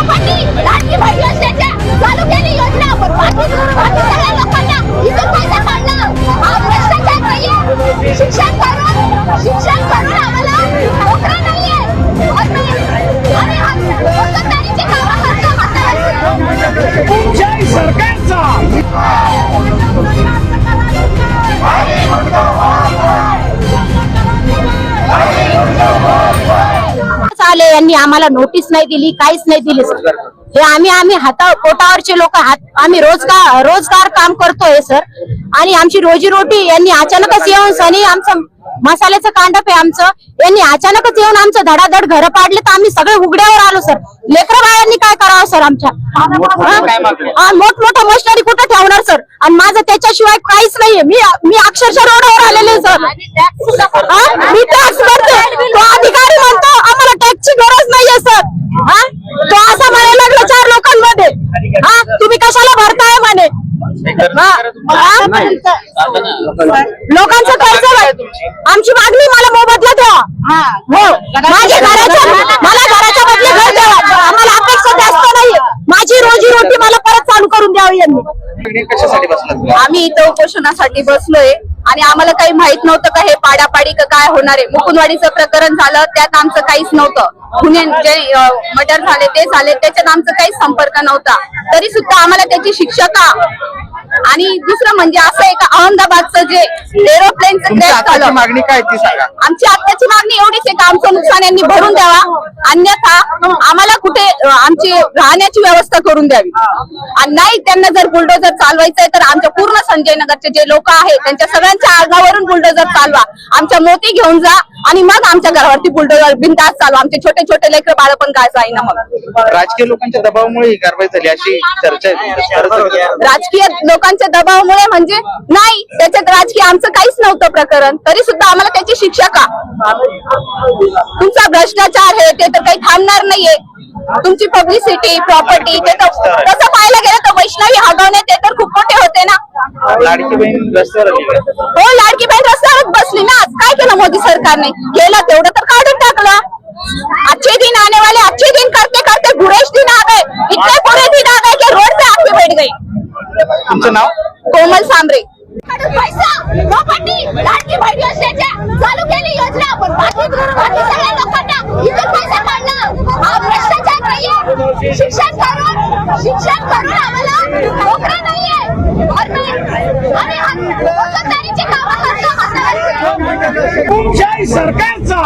लोकांनी लाडकी बहीण यांनी आम्हाला नोटीस नाही दिली काहीच नाही दिली. सर हे आम्ही आम्ही हाता पोटावरचे लोक हात आम्ही रोजगार रोजगार काम करतोय सर. आणि आमची रोजीरोटी यांनी अचानकच येऊन सनी आमचं मसाल्याचं कांडप आहे आमचं यांनी अचानकच येऊन आमचं धडाधड घर पाडले तर आम्ही सगळे उघड्यावर आलो सर. लेकर बायांनी काय करावं सर आमच्या? हा, मशिनरी कुठं ठेवणार सर? आणि माझं त्याच्याशिवाय काहीच नाहीये. मी मी अक्षरशः रोडवर आलेले आहे, सर. मी टॅक्स भरते तो म्हणतो आम्हाला टॅक्सची गरज नाहीये सर हा तो असा म्हणायला लागला चार लोकांमध्ये हा तुम्ही कशाला भरताय म्हणे? हा? हा? लोकांचं कर्ज आमची मागणी मला मोबदला द्यावा हो. माझ्या घराच्या मला घराच्या बदले घर द्यावा आम्हाला अपेक्षा जास्त नाहीये माझी रोजी रोटी मला परत चालू करून द्यावी यांनी. आम्ही इथं उपोषणासाठी बसलोय. आणि आम्हाला काही माहीत नव्हतं का हे पाडापाडी का काय होणार आहे. मुकुंदवाडीचं प्रकरण झालं त्यात आमचं काहीच नव्हतं. गुन्हे जे मर्डर झाले ते झाले त्याच्यात आमचं काहीच संपर्क नव्हता. तरी सुद्धा आम्हाला त्याची शिक्षा का? आणि दुसरं म्हणजे असं आहे का अहमदाबादचं जे एरोप्लेनचं क्रॅश झालं मागणी काय ती सांगा. आमची आत्ताची मागणी एवढीच आहे का आमचं नुकसान यांनी भरून द्यावा? अन्यथा आम्हाला कुठे आमची राहण्याची व्यवस्था करून द्यावी. आणि नाही त्यांना जर बुलडोजर चालवायचंय तर आमच्या पूर्ण संजय नगरचे जे लोक आहेत त्यांच्या सगळ्यांच्या आगावरून बुलडोजर चालवा. आमच्या मोती घेऊन जा आणि मग आमच्या घरावरती बुलडोजर बिनतास चालवा. आमचे छोटे छोटे लेकर बाळ पण काय जाईना मग राजकीय लोकांच्या दबावामुळे ही कारवाई झाली अशी चर्चा. राजकीय लोकांच्या दबावामुळे म्हणजे नाही त्याच्यात राजकीय आमचं काहीच नव्हतं प्रकरण. तरी सुद्धा आम्हाला त्याची शिक्षा का? तुमचा भ्रष्टाचार आहे ते तर काही थांबणार नाहीये. तुमची पब्लिसिटी प्रॉपर्टी ते तसं पाहायला गेलं तर वैष्णवी हगवणे ते तर खूप मोठे होते ना. लाडकी बहीण रस्त्यावर? हो लाडकी बहीण रस्त्यावरच बसली ना. आज काय केलं मोदी सरकारने? केलं तेवढं तर काढून टाकलं. अच्छे दिन आने वाले अच्छे दिन करते करते बुरेश दिन आ गए इतने बुरे दिन आ गए की रोड पे आके बैठ गई. तुमचं नाव? कोमल सांबरे पैसा. प्रॉपर्टी लाडकी बहीण योजनेच्या चालू केली योजना. पण बाकी शिक्षण करून शिक्षण करून आम्हाला नोकरी नाहीये. आणि हुकुमदारीची सरकारचा.